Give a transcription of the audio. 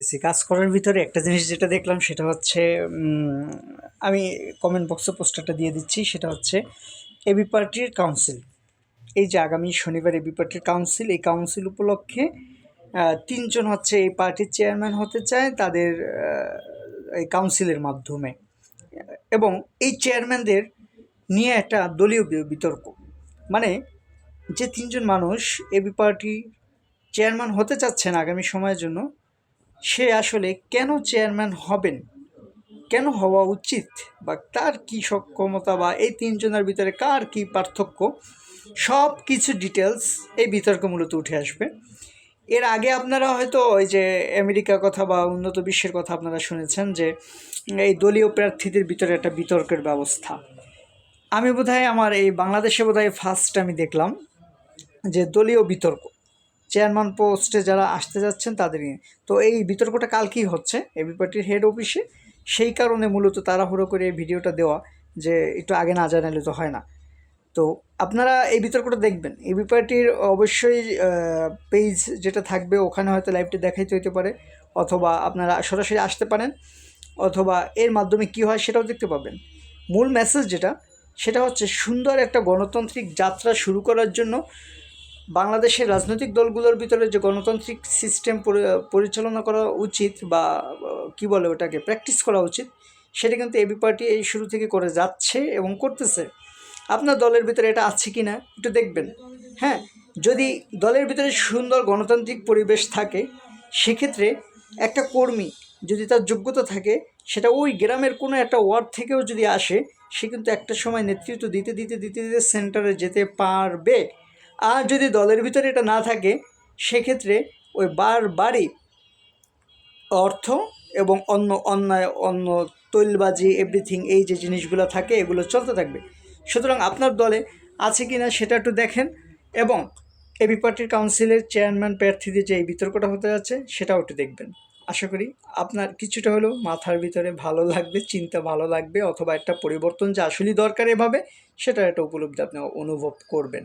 সে কাজ করার ভিতরে একটা জিনিস যেটা দেখলাম সেটা হচ্ছে আমি কমেন্ট বক্সে পোস্টারটা দিয়ে দিচ্ছি, সেটা হচ্ছে এবি পার্টির কাউন্সিল এই যে আগামী শনিবার এবি পার্টির কাউন্সিল এই কাউন্সিল উপলক্ষে তিনজন হচ্ছে এই পার্টির চেয়ারম্যান হতে চায়, তাদের এই কাউন্সিলের মাধ্যমে। এবং এই চেয়ারম্যানদের নিয়ে একটা দলীয় বিতর্ক। মানে যে তিনজন মানুষ এবি পার্টি চেয়ারম্যান হতে চাচ্ছেন আগামী সময়ের জন্য সে আসলে কেন চেয়ারম্যান হবেন? কেন হওয়া উচিত? বা তার কি সক্ষমতা বা এই তিনজনের ভিতরে কার কি পার্থক্য? সব কিছু ডিটেলস এই বিতর্ক মূলত উঠে আসবে। এর আগে আপনারা হয়তো ওই যে আমেরিকার কথা বা উন্নত বিশ্বের কথা আপনারা শুনেছেন যে, এই দলীয় প্রার্থীদের ভিতরে একটা বিতর্কের ব্যবস্থা। আমি বোধহয় আমার এই বাংলাদেশে বোধহয় ফার্স্ট আমি দেখলাম যে দলীয় বিতর্ক। চেয়ারম্যান পোস্টে যারা আসতে যাচ্ছেন তাদের নিয়ে। তো এই বিতর্কটা কালকেই হচ্ছে? এবি পার্টির হেড অফিসে সেই কারণে মূলত তাড়াহুড়ো করে এই ভিডিওটা দেওয়া যে একটু আগে না জানালে তো হয় না। তো আপনারা এই বিতর্কটা দেখবেন। এবি পার্টির অবশ্যই পেজ যেটা থাকবে ওখানে হয়তো লাইভটি দেখাইতে হইতে পারে অথবা আপনারা সরাসরি আসতে পারেন অথবা এর মাধ্যমে কি হয় সেটাও দেখতে পাবেন। মূল মেসেজ যেটা, সেটা হচ্ছে সুন্দর একটা গণতান্ত্রিক যাত্রা শুরু করার জন্য বাংলাদেশের রাজনৈতিক দলগুলোর ভিতরে যে গণতান্ত্রিক সিস্টেম পরিচালনা করা উচিত বা, কি বলে ওটাকে প্র্যাকটিস করা উচিত, সেটা কিন্তু এবি পার্টি এই শুরু থেকে করে যাচ্ছে এবং করতেছে। আপনার দলের ভিতরে এটা আছে কি না, একটু দেখবেন। হ্যাঁ যদি দলের ভিতরে সুন্দর গণতান্ত্রিক পরিবেশ থাকে, সেক্ষেত্রে একটা কর্মী যদি তার যোগ্যতা থাকে, সেটা ওই গ্রামের কোনো একটা ওয়ার্ড থেকেও যদি আসে, সে কিন্তু একটা সময় নেতৃত্ব দিতে দিতে দিতে দিতে সেন্টারে যেতে পারবে। আর যদি দলের ভিতরে এটা না থাকে, সেক্ষেত্রে ওই বারবারই অর্থ এবং অন্য অন্যায়, অন্য তৈলবাজি এভরিথিং এই যে জিনিসগুলো থাকে, এগুলো চলতে থাকবে। সুতরাং আপনার দলে আছে কি না সেটা একটু দেখেন এবং এবি পার্টির কাউন্সিলের চেয়ারম্যান প্রার্থীদের যে এই বিতর্কটা হতে যাচ্ছে, সেটাও একটু দেখবেন। আশা করি আপনার কিছুটা হলেও মাথার ভিতরে ভালো লাগবে, চিন্তা ভালো লাগবে, অথবা একটা পরিবর্তন যে আসলেই দরকার এভাবে সেটার একটা উপলব্ধি আপনি অনুভব করবেন।